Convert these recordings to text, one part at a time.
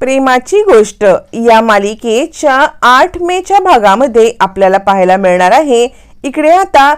प्रेमाची गोष्ट या मालिकेच्या आठ मेच्या भागामध्ये आपल्याला पाहायला मिळणार आहे. इकडे आता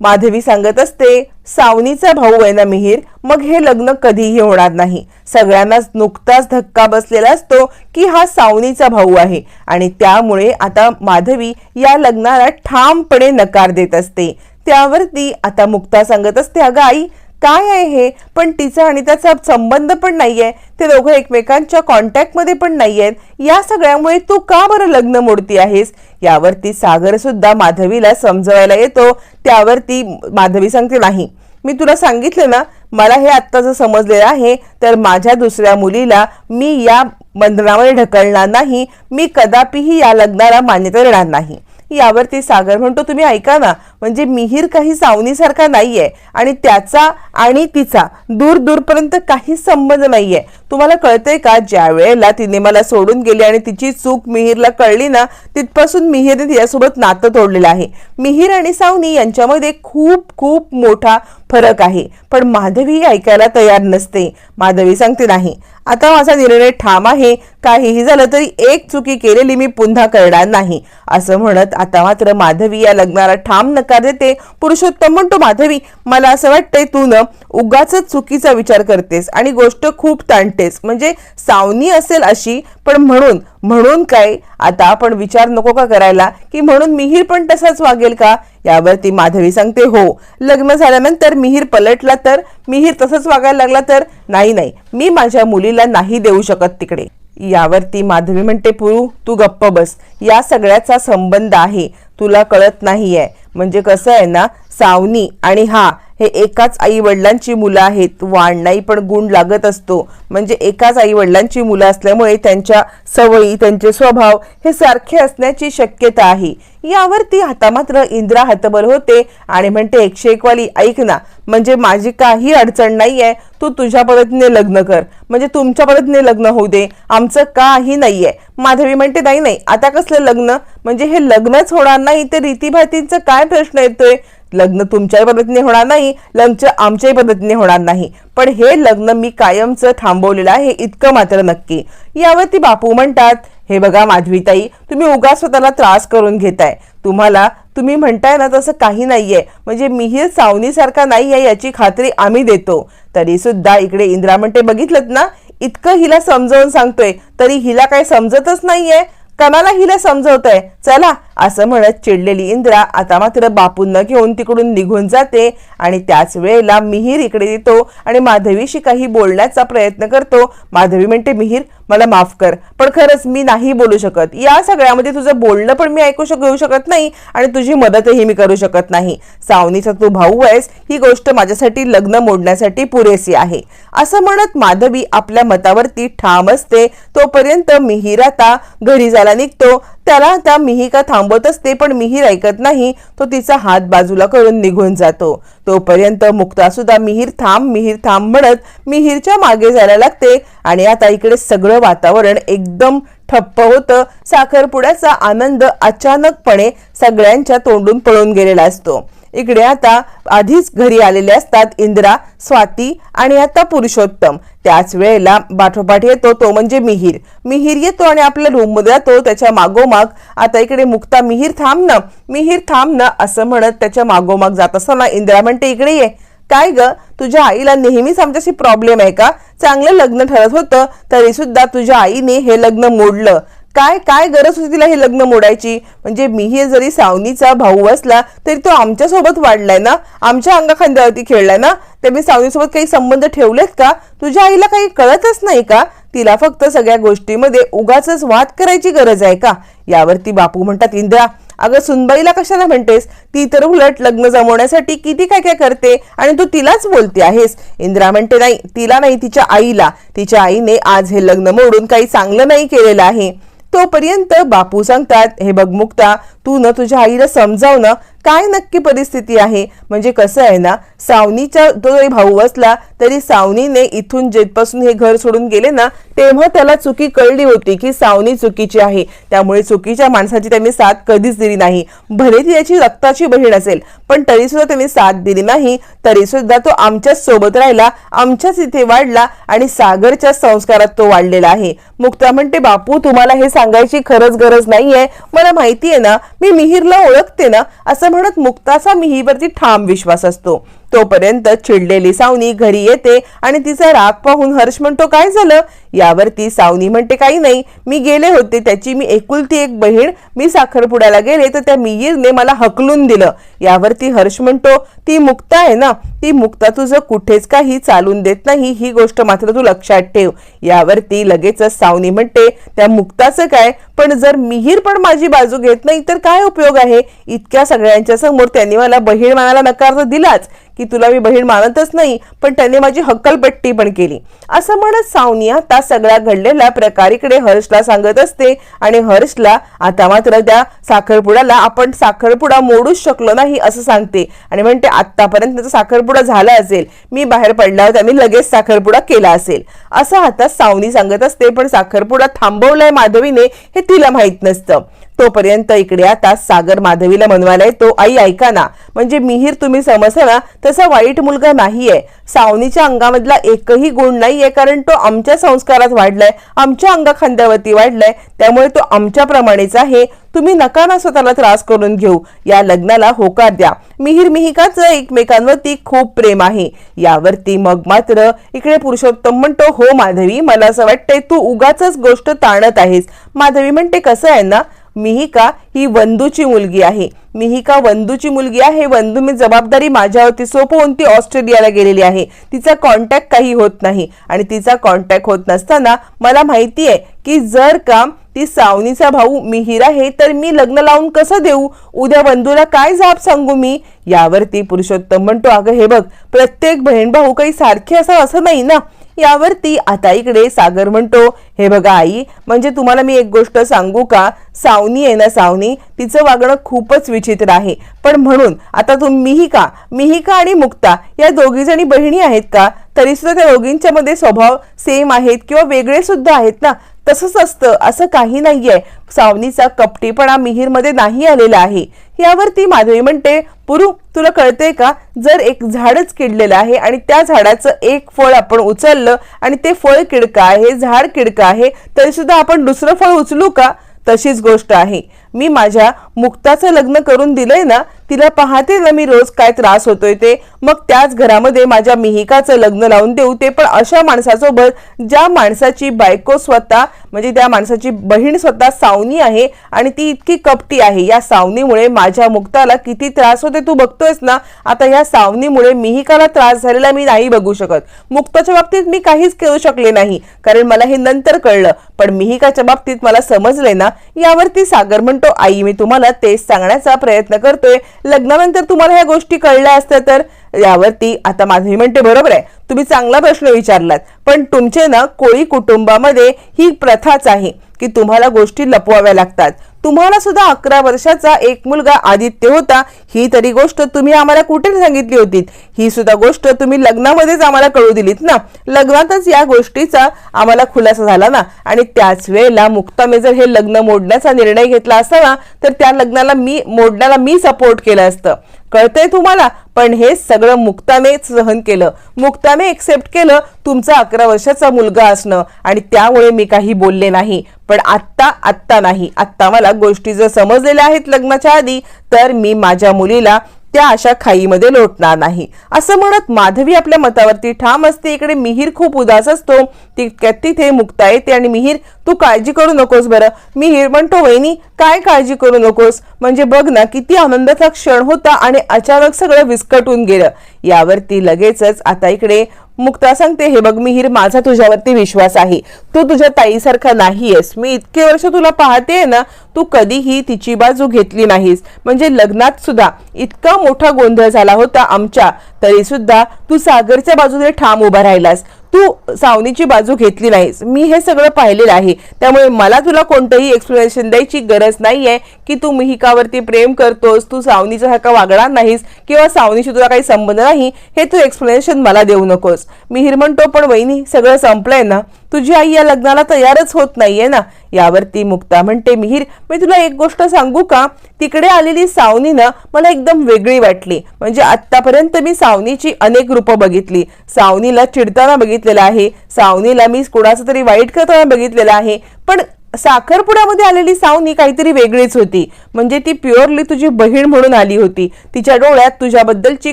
माधवी सांगत असते सावनीचा भाऊ आहे ना मिहीर मग हे लग्न कधीही होणार नाही. सगळ्यांनाच नुकताच धक्का बसलेला असतो की हा सावनीचा भाऊ आहे आणि त्यामुळे आता माधवी या लग्नाला ठामपणे नकार देत असते. त्यावरती आता मुक्ता सांगत असते अगं आई काय आहे हे? पण तिचा आणि त्याचा संबंध पण नाहीये. ते दोघं एकमेकांच्या कॉन्टॅक्टमध्ये पण नाहीयेत. या सगळ्यामुळे तू का बरं लग्न मोडती आहेस? यावरती सागर सुद्धा माधवीला समजवायला येतो. त्यावरती माधवी सांगते नाही. मी तुला सांगितलं ना मला हे आत्ता जर समजलेलं आहे तर माझ्या दुसऱ्या मुलीला मी या बंधनामध्ये ढकलणार नाही. मी कदापिही या लग्नाला मान्यता देणार नाही. यावरती सागर म्हणतो तुम्ही ऐका ना म्हणजे मिहीर काही सावनीसारखा नाहीये आणि त्याचा आणि तिचा दूर दूरपर्यंत काही संबंध नाहीये. तुम्हाला कळतंय का? ज्या वेळेला तिने मला सोडून गेली आणि तिची चूक मिहीरला कळली ना तिथपासून मिहीरने तिच्यासोबत नातं तोडलेलं आहे. मिहीर आणि सावनी यांच्यामध्ये खूप खूप मोठा फरक आहे. पण माधवी ऐकायला तयार नसते. माधवी सांगते नाही. आता माझा निर्णय ठाम आहे. काहीही झालं तरी एक चुकी केलेली मी पुन्हा करणार नाही. असं म्हणत आता मात्र माधवी या लग्नाला ठाम नक्की नकार देते पुरुषोत्तम म्हणतो माधवी मला असं वाटतंय तू न उगाच चुकीचा विचार करतेस आणि गोष्ट खूप ताणतेस. म्हणजे सावनी असेल अशी पण म्हणून म्हणून काय? आता आपण विचार नको का करायला? की म्हणून मिहीर पण तसाच वागेल का? यावरती माधवी सांगते हो लग्न झाल्यानंतर मिहीर पलटला तर मिहीर तसंच वागायला लागला तर नाही नाही मी माझ्या मुलीला नाही देऊ शकत तिकडे. यावरती माधवी म्हणते पुरू तू गप्प बस. या सगळ्याचा संबंध आहे. तुला कळत नाहीये. म्हणजे कसं आहे ना सावनी आणि हा हे एकाच आई वडिलांची मुलं आहेत. वाढणाही नाही पण गुण लागत असतो. म्हणजे एकाच आई वडिलांची मुलं असल्यामुळे त्यांच्या सवयी त्यांचे स्वभाव हे सारखे असण्याची शक्यता आहे. यावरती आता मात्र इंद्रा हतबल होते आणि म्हणते एकशे एकवाली ऐक ना. म्हणजे माझी काही अडचण नाही आहे तू तुझ्या पद्धतीने लग्न कर. म्हणजे तुमच्या पद्धतीने लग्न होऊ दे. आमचं काही नाही आहे माधवी म्हणते नाही नाही. आता कसलं लग्न? म्हणजे हे लग्नच होणार नाही. तर रीतीभातींचा काय प्रश्न येतोय? लग्न तुमच्याही पद्धतीने होणार नाही लग्न आमच्याही पद्धतीने होणार नाही. पण हे लग्न मी कायमचं थांबवलेलं आहे इतकं मात्र नक्की. यावरती बापू म्हणतात हे बघा माधवीताई तुम्ही उगा स्वतःला त्रास करून घेताय. तुम्हाला तुम्ही म्हणताय ना तसं काही नाहीये. म्हणजे मिहीर सावनीसारखा नाही आहे याची खात्री आम्ही देतो. तरी सुद्धा इकडे इंद्रा म्हणते बघितलं ना इतकं हिला समजावून सांगतोय तरी हिला काही समजतच नाहीये. कणाला हिला समजवतोय. चला असं म्हणत चिडलेली इंद्रा आता मात्र बापूंना घेऊन तिकडून निघून जाते आणि त्याच वेळेला मिहीर इकडे येतो आणि माधवीशी काही बोलण्याचा प्रयत्न करतो. माधवी म्हणते मिहीर मला माफ कर. पण खरंच मी नाही बोलू शकत. या सगळ्यामध्ये तुझं बोलणं पण मी ऐकू शक घेऊ शकत नाही आणि तुझी मदतही मी करू शकत नाही. सावनीचा तू भाऊ आहेस. ही गोष्ट माझ्यासाठी लग्न मोडण्यासाठी पुरेसी आहे. असं म्हणत माधवी आपल्या मतावरती ठाम असते. तोपर्यंत मिहीर आता घरी जायला निघतो. त्याला आता मिहिका थांबवत असते पण मिहीर ऐकत नाही. तो तिचा हात बाजूला करून निघून जातो. तोपर्यंत मुक्ता सुद्धा मिहीर थांब मिहीर थांब म्हणत मिहीरच्या मागे जायला लागते. आणि आता इकडे सगळं वातावरण एकदम ठप्प होतं. साखरपुड्याचा आनंद अचानकपणे सगळ्यांच्या तोंडून पळून गेलेला असतो. इकडे आता आधीच घरी आलेले असतात इंद्रा स्वाती आणि आता पुरुषोत्तम. त्याच वेळेला पाठोपाठ येतो तो म्हणजे मिहीर. मिहीर येतो आणि आपल्या रूममध्ये जातो त्याच्या मागोमाग. आता इकडे मुक्ता मिहीर थांब ना. मिहीर थांब ना असं म्हणत त्याच्या मागोमाग जात असताना इंद्रा म्हणते इकडे ये. काय ग? तुझ्या आईला नेहमीच आमच्याशी प्रॉब्लेम आहे का? चांगलं लग्न ठरत होतं तरी सुद्धा तुझ्या आईने हे लग्न मोडलं. काय काय गरज होती तिला हे लग्न मोडायची? म्हणजे मीही जरी सावनीचा भाऊ असला तरी तो आमच्यासोबत वाढलाय ना? आमच्या अंगाखांद्यावरती खेळलाय ना? तर मी सावनीसोबत काही संबंध ठेवलेत का? तुझ्या आईला काही कळतच नाही का? तिला फक्त सगळ्या गोष्टीमध्ये उगाच वाद करायची गरज आहे का? यावरती बापू म्हणतात इंद्रा अगं सुनबाईला कशाला म्हणतेस? ती तर उलट लग्न जमवण्यासाठी किती काय काय करते आणि तू तिलाच बोलते आहेस. इंद्रा म्हणते नाही तिला नाही तिच्या आईला. तिच्या आईने आज हे लग्न मोडून काही चांगलं नाही केलेलं आहे. तोपर्यंत बापू सांगतात हे बघ मुक्ता तू न तुझ्या आईला समजाव ना काय नक्की परिस्थिती आहे? म्हणजे कसं आहे ना सावनीचा तो जरी भाऊ असला तरी सावनीने इथून जेथपासून हे घर सोडून गेले ना तेव्हा त्याला चुकी कळली होती की सावनी चुकीची आहे. त्यामुळे चुकीच्या माणसाची त्यांनी साथ कधीच दिली नाही. भले ती याची रक्ताची बहीण असेल पण तरी सुद्धा त्यांनी साथ दिली नाही. तरी सुद्धा तो आमच्याच सोबत राहिला आमच्याच इथे वाढला आणि सागरच्या संस्कारात तो वाढलेला आहे. मुक्ता म्हणते बापू तुम्हाला हे सांगायची खरंच गरज नाहीये. मला माहिती आहे ना मी मिहिरला ओळखते ना असं म्हणत मुक्ताचा मिहीवरती ठाम विश्वास असतो. तोपर्यंत चिडलेली सावनी घरी येते आणि तिचा राग पाहून हर्ष म्हणतो काय झालं? यावरती सावनी म्हणते काही नाही मी गेले होते त्याची मी एकुलती एक बहीण मी साखरपुड्याला गेले तर त्या मिहीरने मला हकलून दिलं. यावरती हर्ष म्हणतो ती मुक्ता आहे ना? ती मुक्ता तुझं कुठेच काही चालून देत नाही ही गोष्ट मात्र तू लक्षात ठेव. यावरती लगेचच सावनी म्हणते त्या मुक्ताचं काय? पण जर मिहीर पण माझी बाजू घेत नाही तर काय उपयोग आहे? इतक्या सगळ्यांच्या समोर त्यांनी मला बहीण मानायला नकार तर दिलाच. की तुला मी बहीण मानतच नाही पण त्याने माझी हक्कलपट्टी पण केली. असं म्हणत सावनिया आता सगळ्या घडलेल्या प्रकारीकडे हर्षला सांगत असते आणि हर्षला आता मात्र त्या साखरपुड्याला आपण साखरपुडा मोडूच शकलो नाही असं सांगते. आणि म्हणते आतापर्यंत साखरपुडा झाला असेल. मी बाहेर पडल्यावर त्यांनी लगेच साखरपुडा केला असेल. असं आता सावनी सांगत असते पण साखरपुडा थांबवलाय माधवीने हे तिला माहीत नसतं. तोपर्यंत इकडे आता सागर माधवीला म्हणवायला येतो. आई ऐका ना. म्हणजे मिहीर तुम्ही समजता ना तसा वाईट मुलगा नाहीये. सावनीच्या अंगामधला एकही गुण नाहीये कारण तो आमच्या संस्कारात वाढलाय आमच्या अंगखांद्यावरती वाढलाय. त्यामुळे तो आमच्याप्रमाणेच आहे. तुम्ही नका ना स्वतःला त्रास करून घेऊ. या लग्नाला होकार द्या. मिहीर मिहिकाचं एकमेकांवरती खूप प्रेम आहे. यावरती मग मात्र इकडे पुरुषोत्तम म्हणतो हो माधवी मला असं वाटतंय तू उगाच गोष्ट ताणत आहेस. माधवी म्हणते कसं आहे ना मिहिका ही वंदूची मुलगी आहे. मिहिका वंदूची मुलगी आहे. वंदू मी जबाबदारी माझ्यावरती सोपवून ती ऑस्ट्रेलियाला गेलेली आहे. तिचा कॉन्टॅक्ट काही होत नाही. आणि तिचा कॉन्टॅक्ट होत नसताना मला माहिती आहे की जर का ती सावनीचा भाऊ मिहीर आहे तर मी लग्न लावून कसं देऊ? उद्या बंधूला काय जाब सांगू मी? यावरती पुरुषोत्तम म्हणतो अगं हे बघ प्रत्येक बहीण भाऊ काही सारखे असं असं नाही ना? यावरती आता इकडे सागर म्हणतो हे बघा आई म्हणजे तुम्हाला मी एक गोष्ट सांगू का? सावनी आहे ना सावनी तिचं वागणं खूपच विचित्र आहे. पण म्हणून आता तुम्ही मिहिका मिहिका आणि मुक्ता? या दोघी जणी बहिणी आहेत का? तरी सुद्धा त्या दोघींच्या मध्ये स्वभाव सेम आहेत किंवा वेगळे सुद्धा आहेत ना? तसंच असतं. असं काही नाहीये. सावनीचा कपटीपणा मिहीरमध्ये नाही आलेला आहे. यावरती माधवी म्हणते पुरू तुला कळते का? जर एक झाडच किडलेलं आहे आणि त्या झाडाचं एक फळ आपण उचललं आणि ते फळ किडकं आहे झाड किडकं आहे तरी सुद्धा आपण दुसरं फळ उचलू का? तशीच गोष्ट आहे. मी माझ्या मुक्ताचं लग्न करून दिलंय ना तिला पाहते ना मी रोज काय त्रास होतोय ते. मग त्याच घरामध्ये माझ्या मिहिकाचं लग्न लावून देऊ ते. पण अशा माणसासोबत ज्या माणसाची बायको स्वतः म्हणजे त्या माणसाची बहीण स्वतः सावनी आहे आणि ती इतकी कपटी आहे या सावनीमुळे माझ्या मुक्ताला किती त्रास होते तू बघतोयस ना? आता या सावनीमुळे मिहिकाला त्रास झालेला मी नाही बघू शकत. मुक्ताच्या बाबतीत मी काहीच करू शकले नाही कारण मला हे नंतर कळलं. पण मिहिकाच्या बाबतीत मला समजले ना यावरती सागर म्हणतो आई मी तुम्हाला तेच सांगण्याचा प्रयत्न करतोय. लग्नानंतर तुम्हाला ह्या गोष्टी कळल्या असत्या तर? यावरती आता माधवी म्हणते बरोबर आहे. तुम्ही चांगला प्रश्न विचारलात पण तुमचे ना कोळी कुटुंबामध्ये ही प्रथाच आहे. की तुम्हाला गोष्टी लपवाव्या लागतात. तुम्हाला सुद्धा अकरा वर्षाचा एक मुलगा आदित्य होता. ही तरी गोष्ट तुम्ही आम्हाला कुठे सांगितली होती? ही सुद्धा गोष्ट तुम्ही लग्नामध्येच आम्हाला कळू दिलीत ना? लग्नातच या गोष्टीचा आम्हाला खुलासा झाला ना? आणि त्याच वेळेला मुक्ताने जर हे लग्न मोडण्याचा निर्णय घेतला असता ना तर त्या लग्नाला मी मोडण्याला मी सपोर्ट केलं असतं. कळतंय तुम्हाला? पण हे सगळं मुक्तानेच सहन केलं. मुक्ताने एक्सेप्ट केलं तुमचा अकरा वर्षाचा मुलगा असणं आणि त्यामुळे मी काही बोलले नाही. पण आत्ता आत्ता नाही. आत्ता मला गोष्टी जर समजलेल्या आहेत लग्नाच्या आधी तर मी माझ्या मुलीला त्या अशा खाईमध्ये लोटणार नाही. असं म्हणत माधवी आपल्या मतावरती ठाम असते. इकडे मिहीर खूप उदास असतो. तितक्यात तिथे मुक्ता येते आणि मिहीर तू काळजी करू नकोस बरं. मिहीर म्हणतो वहिनी काय काळजी करू नकोस? म्हणजे बघ ना किती आनंदाचा क्षण होता आणि अचानक सगळं विस्कटून गेलं. यावरती लगेचच आता इकडे मुक्ता सांगते हे बघ मिहीर माझा तुझ्यावरती विश्वास आहे. तू तुझ्या ताईसारखा नाहीयेस. मी इतके वर्ष तुला पाहते ना तू कधीही तिची बाजू घेतली नाहीस. म्हणजे लग्नात सुद्धा इतका मोठा गोंधळ झाला होता आमच्या. तरी सुद्धा तू सागरच्या बाजूने ठाम उभा राहिलास. तू सावनीची बाजू घेतली नाहीस. मी हे सगळं पाहिलेलं आहे. त्यामुळे मला तुला कोणतंही एक्सप्लेनेशन द्यायची गरज नाहीये की तू मिहिकावरती प्रेम करतोस तू सावनीचा सारखा वागणार नाहीस किंवा सावनीशी तुला काही संबंध नाही हे तू एक्सप्लेनेशन मला देऊ नकोस. मिहीर म्हणतो पण वहिनी सगळं संपलंय ना? तुझी आई या लग्नाला तयारच होत नाहीये ना? यावरती मुक्ता म्हणते मिहीर मी तुला एक गोष्ट सांगू का? तिकडे आलेली सावनीनं मला एकदम वेगळी वाटली. म्हणजे आत्तापर्यंत मी सावनीची अनेक रूपं बघितली. सावनीला चिडताना बघितलेलं आहे. सावनीला मी कोणाचं तरी वाईट करताना बघितलेलं आहे. पण साखरपुड्यामध्ये आलेली सावनी काहीतरी वेगळीच होती. म्हणजे ती प्युअरली तुझी बहीण म्हणून आली होती. तिच्या डोळ्यात तुझ्याबद्दलची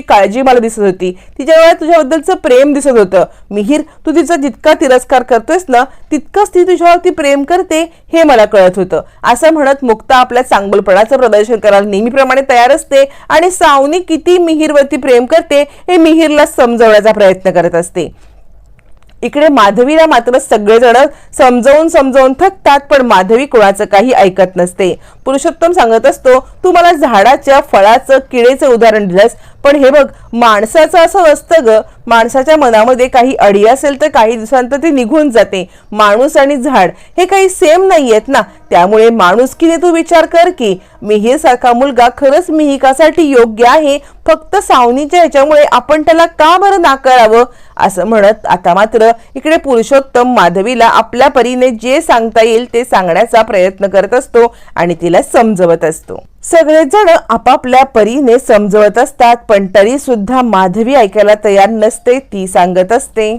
काळजी मला दिसत होती. तिच्या डोळ्यात तुझ्याबद्दलचं प्रेम दिसत होतं. मिहीर तू तिचा जितका तिरस्कार करतोयस ना तितकंच ती तुझ्यावरती प्रेम करते हे मला कळत होतं. असं म्हणत मुक्ता आपल्या चांगलपणाचं प्रदर्शन करायला नेहमीप्रमाणे तयार असते आणि सावनी किती मिहीरवरती प्रेम करते हे मिहीरला समजवण्याचा प्रयत्न करत असते. इकडे माधवीला मात्र सगळेजण समजावून समजवून थकतात पण माधवी कोणाचं काही ऐकत नसते. पुरुषोत्तम सांगत असतो तू मला झाडाच्या फळाचं किडेचं उदाहरण दिलंस पण हे बघ माणसाचं असं असतं ग. माणसाच्या मनामध्ये काही अडी असेल तर काही दिवसांतर ती निघून जाते. माणूस आणि झाड हे काही सेम नाही आहेत ना. त्यामुळे माणुसकीने तू विचार कर की मिहीरसारखा मुलगा खरंच मिहिकासाठी योग्य आहे. फक्त सावनीच्या ह्याच्यामुळे आपण त्याला का बरं नाकारावं? असं म्हणत आता मात्र इकडे पुरुषोत्तम माधवीला आपल्या परीने जे सांगता येईल ते सांगण्याचा प्रयत्न करत असतो आणि तिला समजवत असतो. सगळेजण आपापल्या परीने समजवत असतात पण तरी सुद्धा माधवी ऐकायला तयार नसते ती सांगत असते.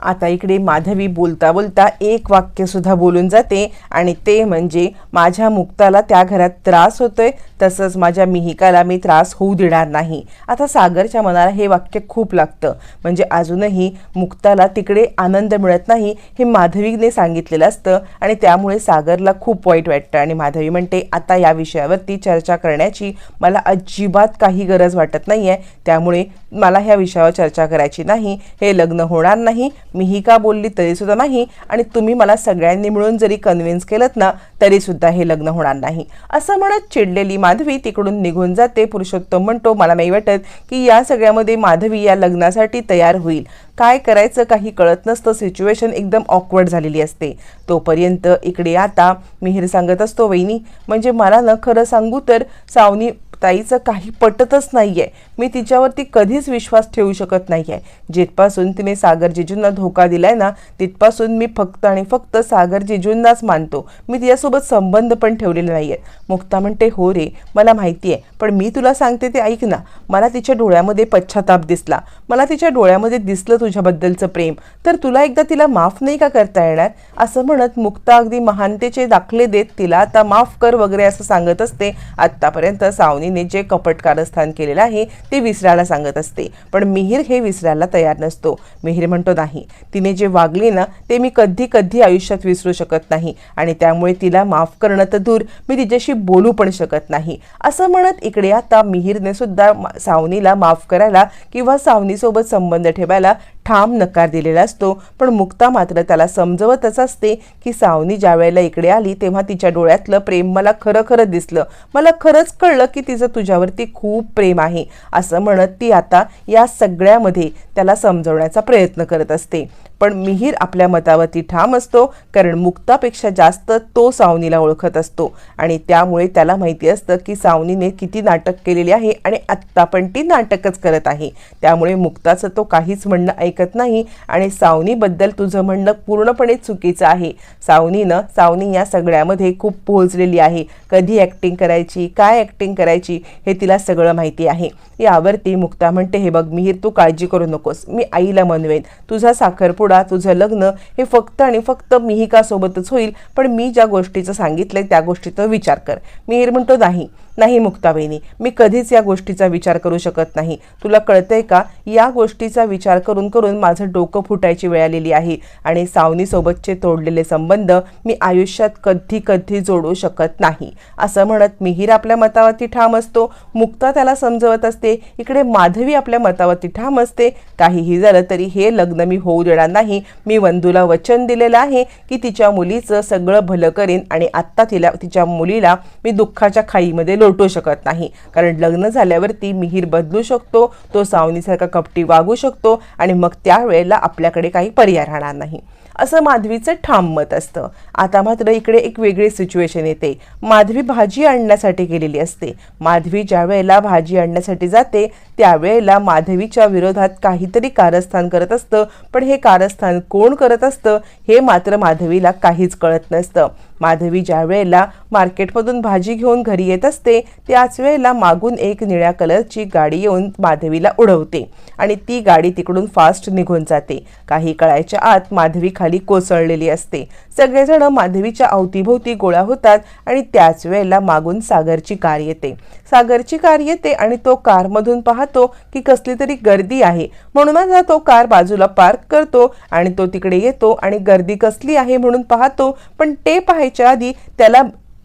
आता इकडे माधवी बोलता बोलता एक वाक्य सुद्धा बोलून जाते आणि ते म्हणजे माझ्या मुक्ताला त्या घरात त्रास होतोय तसंच माझ्या मिहिकाला मी त्रास होऊ देणार नाही. आता सागरच्या मनाला हे वाक्य खूप लागतं. म्हणजे अजूनही मुक्ताला तिकडे आनंद मिळत नाही हे माधवीने सांगितलेलं असतं आणि त्यामुळे सागरला खूप वाईट वाटतं. आणि माधवी म्हणते आता या विषयावरती चर्चा करण्याची मला अजिबात काही गरज वाटत नाही आहे त्यामुळे मला ह्या विषयावर चर्चा करायची नाही. हे लग्न होणार नाही. मिहिका बोलली तरीसुद्धा नाही. आणि तुम्ही मला सगळ्यांनी मिळून जरी कन्व्हिन्स केलं ना तरीसुद्धा हे लग्न होणार नाही. असं म्हणत चिडलेली माधवी तिकडून निघून जाते. पुरुषोत्तम म्हणतो मला नाही वाटत की या सगळ्यामध्ये माधवी या लग्नासाठी तयार होईल. काय करायचं काही कळत नसतं. सिच्युएशन एकदम ऑकवर्ड झालेली असते. तोपर्यंत इकडे आता मिहीर सांगत असतो वहिनी म्हणजे मला न खरं सांगू तर सावनी ताईचं काही पटतच नाहीये. मी तिच्यावरती कधीच विश्वास ठेवू शकत नाहीये. जिथपासून तिने सागरजीजूंना धोका दिलाय ना तिथपासून मी फक्त आणि फक्त सागरजीजूंनाच मानतो. मी तिच्यासोबत संबंध पण ठेवलेले आहेत मुक्ता म्हणते हो रे मला माहिती आहे पण मी तुला सांगते ते ऐक ना. मला तिच्या डोळ्यामध्ये पश्चाताप दिसला. मला तिच्या डोळ्यामध्ये दिसलं तुझ्याबद्दलचं प्रेम. तर तुला एकदा तिला माफ नाही का करता येणार? असं म्हणत मुक्ता अगदी महानतेचे दाखले देत तिला आता माफ कर वगैरे असं सांगत असते. आत्तापर्यंत सावनी पत्नीने जे कपट कारस्थान केलेलं आहे ते विसरायला सांगत असते. पण मिहीर हे विसरायला तयार नसतो. मिहीर म्हणतो नाही. तिने जे वागले ना ते मी कधी कधी आयुष्यात विसरू शकत नाही आणि त्यामुळे तिला माफ करणं तर दूर. मी तिच्याशी बोलू पण शकत नाही. असं म्हणत इकडे आता मिहीरने सुद्धा सावनीला माफ करायला किंवा सावनीसोबत संबंध ठेवायला ठाम नकार दिलेला असतो. पण मुक्ता मात्र त्याला समजवतच असते की सावनी ज्या वेळेला इकडे आली तेव्हा तिच्या डोळ्यातलं प्रेम मला खरं खरं दिसलं. मला खरंच कळलं की तिचं तुझ्यावरती खूप प्रेम आहे. असं म्हणत ती आता या सगळ्यामध्ये त्याला समजवण्याचा प्रयत्न करत असते. पण मिहीर आपल्या मतावरती ठाम असतो कारण मुक्तापेक्षा जास्त तो सावनीला ओळखत असतो. आणि त्यामुळे त्याला माहिती असतं की सावनीने किती नाटक केलेली आहे आणि आत्ता पण ती नाटकच करत आहे. त्यामुळे मुक्ताचं तो काहीच म्हणणं ऐकत नाही आणि सावनीबद्दल तुझं म्हणणं पूर्णपणे चुकीचं आहे. सावनीनं सावनी या सगळ्यामध्ये खूप पोहोचलेली आहे. कधी ॲक्टिंग करायची काय ॲक्टिंग करायची हे तिला सगळं माहिती आहे. यावरती मुक्ता म्हणते हे बघ मिहीर तू काळजी करू नकोस. मी आईला मनवेन. तुझा साखरपुडा तुझं लग्न हे फक्त आणि फक्त मिहिकासोबतच होईल? पण मी ज्या गोष्टीचं सांगितलंय त्या गोष्टीचा विचार कर. मिहीर म्हणतो नाही नाही मुक्ताबाईनी. मी कधीच या गोष्टीचा विचार करू शकत नाही. तुला कळतंय का? या गोष्टीचा विचार करून करून माझं डोकं फुटायची वेळ आलेली आहे आणि सावनीसोबतचे तोडलेले संबंध मी आयुष्यात कधी कधी जोडू शकत नाही. असं म्हणत मिहीर आपल्या मतावरती ठाम असतो. मुक्ता त्याला समजवत असते. इकडे माधवी आपल्या मतावरती ठाम असते. काहीही झालं तरी हे लग्न मी होऊ देणार नाही. नाही. मी वंदूला वचन दिलेलं आहे की तिच्या मुलीचं सगळं भलं करीन आणि आत्ता तिला तिच्या मुलीला मी दुःखाच्या खाईमध्ये लोटू शकत नाही. कारण लग्न झाल्यावरती मिहीर बदलू शकतो तो सावनीसारखा कपटी वागू शकतो आणि मग त्यावेळेला आपल्याकडे काही पर्याय राहणार नाही. असं माधवीचं ठाम मत असतं. आता मात्र इकडे एक वेगळी सिच्युएशन येते. माधवी भाजी आणण्यासाठी गेलेली असते. माधवी ज्या वेळेला भाजी आणण्यासाठी जाते त्यावेळेला माधवीच्या विरोधात काहीतरी कारस्थान करत असतं. पण हे कारस्थान कोण करत असतं हे मात्र माधवीला काहीच कळत नसतं. माधवी ज्या वेळेला मार्केटमधून भाजी घेऊन घरी येत असते त्याच वेळेला मागून एक निळ्या कलरची गाडी येऊन माधवीला उडवते आणि ती गाडी तिकडून फास्ट निघून जाते. काही कळायच्या आत माधवी खाली कोसळलेली असते. सगळेजण माधवीच्या अवतीभोवती गोळा होतात आणि त्याच वेळेला मागून सागरची कार येते. सागरची कार येते आणि तो कारमधून पाहतो की कसली तरी गर्दी आहे. म्हणूनच तो कार बाजूला पार्क करतो आणि तो तिकडे येतो आणि गर्दी कसली आहे म्हणून पाहतो पण ते पाहायच्या आधी त्याला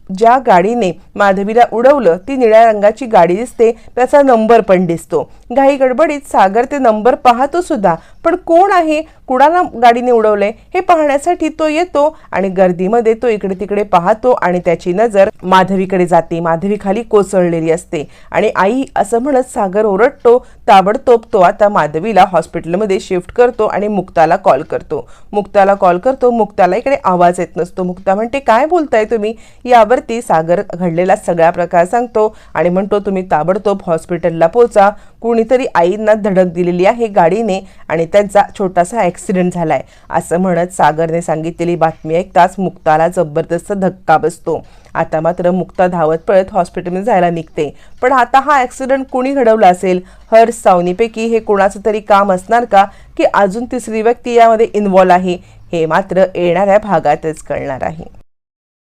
ज्या गाडीने माधवीला उडवलं ती निळ्या रंगाची गाडी दिसते त्याचा नंबर पण दिसतो. घाई गडबडीत सागर ते नंबर पाहतो सुद्धा. पण कोण आहे? कुणाला गाडीने उडवलंय? हे पाहण्यासाठी तो येतो आणि गर्दीमध्ये तो इकडे तिकडे पाहतो आणि त्याची नजर माधवीकडे जाते. माधवी खाली कोसळलेली असते आणि आई असं म्हणत सागर ओरडतो ताबडतोब तो आता माधवीला हॉस्पिटलमध्ये शिफ्ट करतो आणि मुक्ताला कॉल करतो. मुक्ताला कॉल करतो. मुक्ताला इकडे आवाज येत नसतो. मुक्ता म्हणते काय बोलताय तुम्ही? यावर यावरती सागर घडलेला सगळा प्रकार सांगतो आणि म्हणतो तुम्ही ताबडतोब हॉस्पिटलला पोचा कुणीतरी आईंना धडक दिलेली आहे गाडीने आणि त्यांचा छोटासा ॲक्सिडेंट झालाय. असं म्हणत सागरने सांगितलेली बातमी ऐकताच मुक्ताला जबरदस्त धक्का बसतो. आता मात्र मुक्ता धावत पळत हॉस्पिटलमध्ये जायला निघते. पण आता हा ॲक्सिडेंट कुणी घडवला असेल? हर सावनीपैकी हे कोणाचं तरी काम असणार का? की अजून तिसरी व्यक्ती यामध्ये इन्वॉल्व आहे? हे मात्र येणाऱ्या भागातच कळणार आहे.